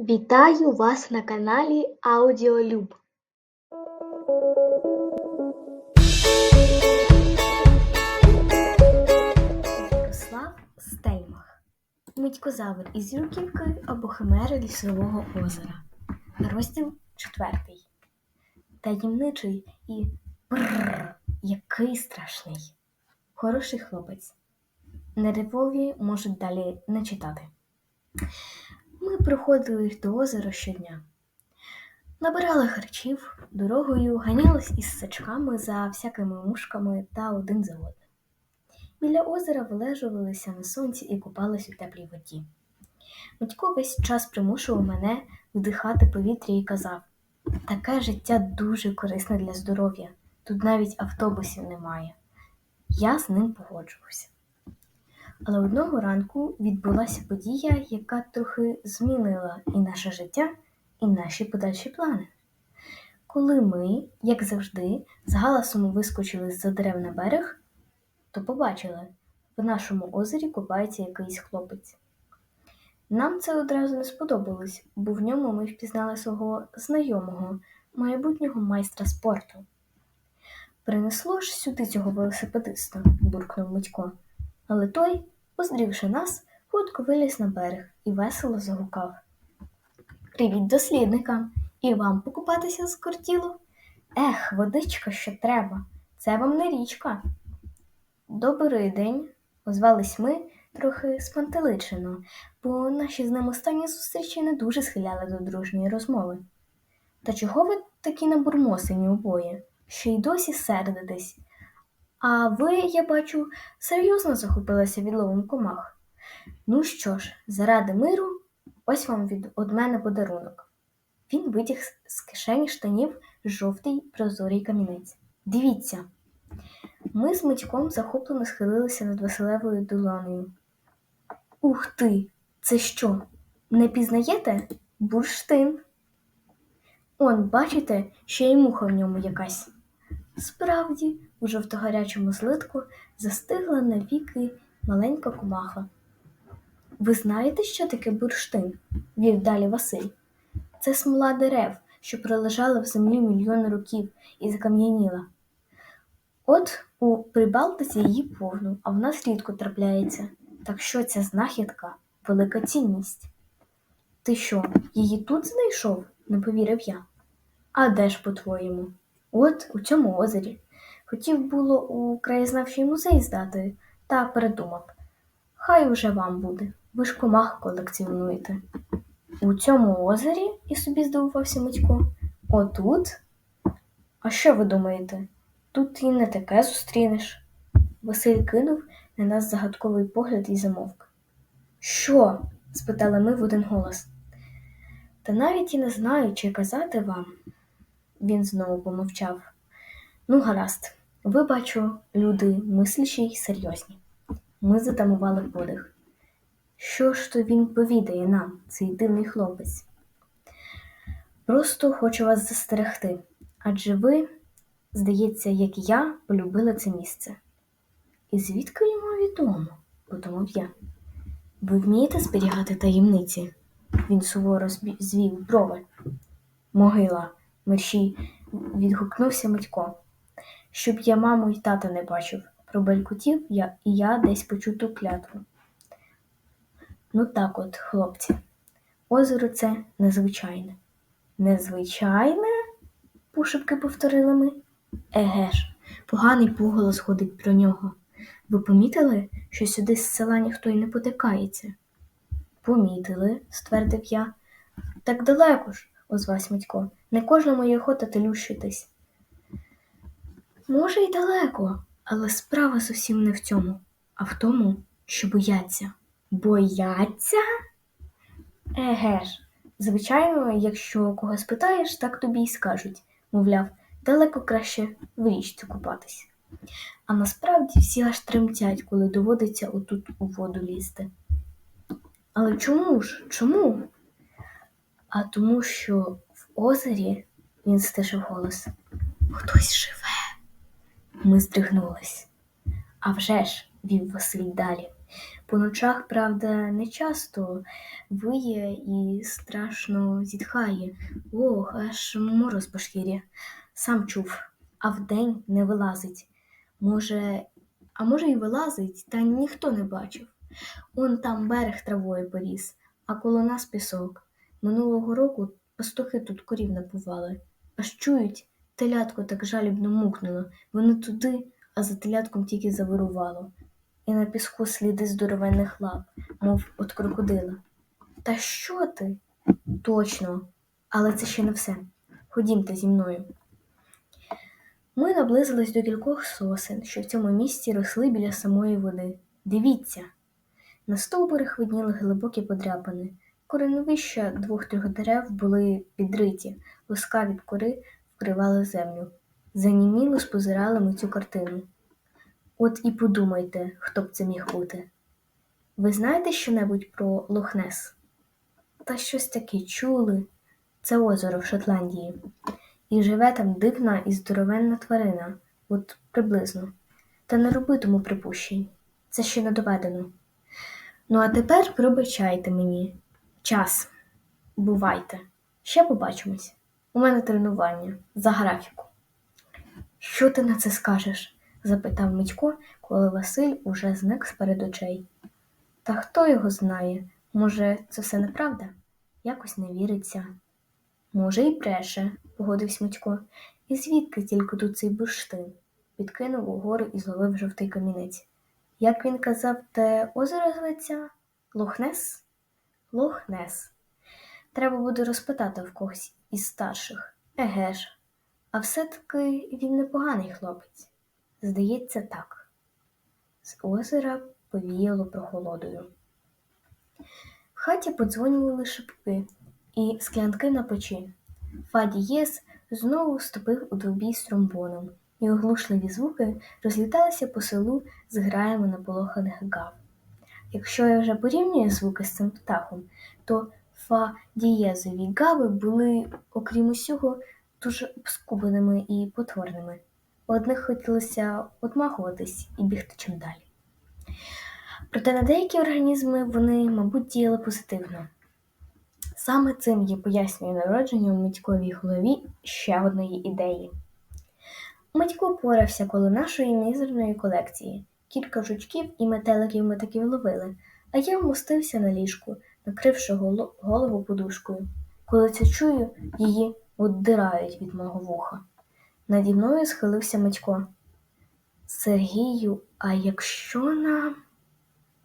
Вітаю вас на каналі Аудіолюб. Ярослав Стельмах Митькозавр із Юрківки або Химери лісового озера. Розділ четвертий. Таємничий і бррр, який страшний. Хороший хлопець. Нервові можуть далі не читати. Ми приходили до озера щодня. Набирали харчів, дорогою ганялись із сачками за всякими мушками та один за одним. Біля озера вилежувалися на сонці і купались у теплій воді. Батько весь час примушував мене вдихати повітря і казав таке життя дуже корисне для здоров'я, тут навіть автобусів немає. Я з ним погоджувався. Але одного ранку відбулася подія, яка трохи змінила і наше життя, і наші подальші плани. Коли ми, як завжди, з галасом вискочили з-за дерев на берег, то побачили, в нашому озері купається якийсь хлопець. Нам це одразу не сподобалось, бо в ньому ми впізнали свого знайомого, майбутнього майстра спорту. Принесло ж сюди цього велосипедиста, буркнув Митько. Але той, уздрівши нас, хутко виліз на берег і весело загукав. Привіт, дослідникам! І вам покупатися скортіло? Ех, водичка що треба. Це вам не річка. Добрий день, озвались ми трохи спантеличено, бо наші з ним останні зустрічі не дуже схиляли до дружньої розмови. Та чого ви такі набурмосені обоє? Ще й досі сердитесь? А ви, я бачу, серйозно захопилися відловом комах. Ну що ж, заради миру, ось вам від од мене подарунок. Він витяг з кишені штанів жовтий прозорий камінець. Дивіться. Ми з Митьком захоплено схилилися над Василевою долонею. Ух ти! Це що? Не пізнаєте? Бурштин. Он, бачите, ще й муха в ньому якась. Справді, у жовтогарячому злитку застигла навіки маленька комаха. Ви знаєте, що таке бурштин? вів далі Василь. Це смола дерев, що пролежала в землі мільйони років і закам'яніла. От у Прибалтиці її повну, а в нас рідко трапляється. Так що ця знахідка велика цінність. Ти що, її тут знайшов? не повірив я. А де ж, по-твоєму? От у цьому озері. Хотів було у краєзнавчий музей здати, та передумав. Хай уже вам буде, ви ж комах колекціонуєте. У цьому озері? і собі здивувався Митько. Отут? А що ви думаєте? Тут і не таке зустрінеш. Василь кинув на нас загадковий погляд і замовк. Що? спитали ми в один голос. Та навіть і не знаю, чи казати вам. Він знову помовчав. Ну, гаразд, ви бачу, люди мислячі й серйозні. Ми затамували подих. Що ж то він повідає нам, цей дивний хлопець? Просто хочу вас застерегти, адже ви, здається, як я, полюбили це місце. І звідки йому відомо? подумав я. Ви вмієте зберігати таємниці? Він суворо звів брови. Могила, мерщій відгукнувся Митько. Щоб я маму й тата не бачив, пробелькотів я і я десь почув ту клятву. Ну так от, хлопці, озеро це незвичайне. Незвичайне? пошепки повторили ми. Еге ж, поганий поголос ходить про нього. Ви помітили, що сюди з села ніхто й не потикається? Помітили, ствердив я. Так далеко ж, озвався Митько. Не кожному є охота телющитись. Може, й далеко, але справа зовсім не в цьому, а в тому, що бояться. Бояться? Еге ж, звичайно, якщо когось питаєш, так тобі й скажуть, мовляв, далеко краще в річці купатись. А насправді всі аж тремтять, коли доводиться отут у воду лізти. Але чому ж? Чому? А тому, що в озері він стишив голос. Хтось живе. Ми здригнулись. А вже ж, вів Василь далі. По ночах, правда, не часто виє і страшно зітхає. Ох, аж мороз по шкірі. Сам чув, а вдень не вилазить. Може, а може, й вилазить, та ніхто не бачив. Он там берег травою поріс, а коло нас пісок. Минулого року пастухи тут корів напували. Аж чують, телятко так жалібно мукнуло. Вони туди, а за телятком тільки завирувало. І на піску сліди здоровенних лап, мов от крокодила. Та що ти? Точно, але це ще не все. Ходімте зі мною. Ми наблизились до кількох сосен, що в цьому місці росли біля самої води. Дивіться. На стовбурах видніли глибокі подряпини. Кореневища двох-трьох дерев були підриті, луска від кори вкривали землю. Заніміло спозирали ми цю картину. От і подумайте, хто б це міг бути. Ви знаєте щонебудь про Лохнес? Та щось таке чули. Це озеро в Шотландії. І живе там дивна і здоровенна тварина, от приблизно. Та не роби тому припущень. Це ще не доведено. Ну, а тепер пробачайте мені. Час. Бувайте. Ще побачимось. У мене тренування за графіку. Що ти на це скажеш? запитав Митько, коли Василь уже зник з перед очей. Та хто його знає? Може, це все неправда? Якось не віриться. Може, і бреше, погодився Митько. І звідки тільки тут цей бурштин? Підкинув угору і зловив жовтий камінець. Як він казав, те озеро зветься? Лохнес? Лохнес. Треба буде розпитати в когось із старших. Еге ж. А все-таки він непоганий хлопець. Здається, так. З озера повіяло прохолодою. В хаті подзвонювали шибки і склянки на печі. Фаді Єс знову вступив у двобій з тромбоном, і оглушливі звуки розліталися по селу з граями наполоханих гав. Якщо я вже порівнюю звуки з цим птахом, то фа дієзові гави були, окрім усього, дуже обскубаними і потворними. Одних хотілося отмахуватись і бігти чим далі. Проте на деякі організми вони, мабуть, діяли позитивно. Саме цим я пояснюю народження у Митьковій голові ще одної ідеї. Митько порався коло нашої мізерної колекції. Кілька жучків і метеликів ми таки вловили, а я вмостився на ліжку, накривши голову подушкою. Коли це чую, її оддирають від мого вуха. Наді мною схилився Митько. Сергію, а якщо нам.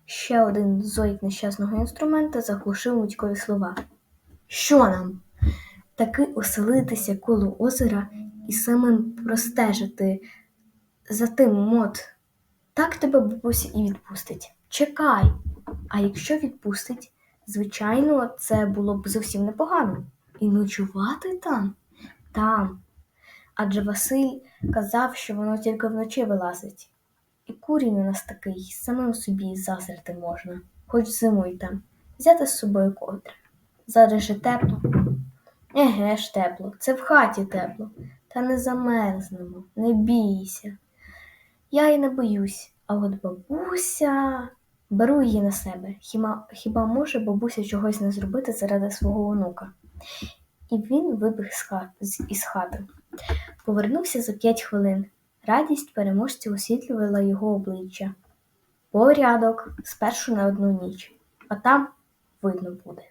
Ще один зойк нещасного інструмента заглушив Митькові слова. Що нам? Таки оселитися коло озера і самим простежити за тим мод. Так тебе бабуся і відпустить. Чекай. А якщо відпустить, звичайно, це було б зовсім непогано. І ночувати там? Там. Адже Василь казав, що воно тільки вночі вилазить. І курінь у нас такий, самим собі зазрити можна, хоч зимою там, взяти з собою ковдри. Зараз же тепло. Еге ж тепло, це в хаті тепло, та не замерзнемо, не бійся. Я й не боюсь, а от бабуся беру її на себе. Хіба, хіба може бабуся чогось не зробити заради свого онука? І він вибіг із хати. Повернувся за п'ять хвилин. Радість переможця освітлювала його обличчя. Порядок, спершу на одну ніч, а там видно буде.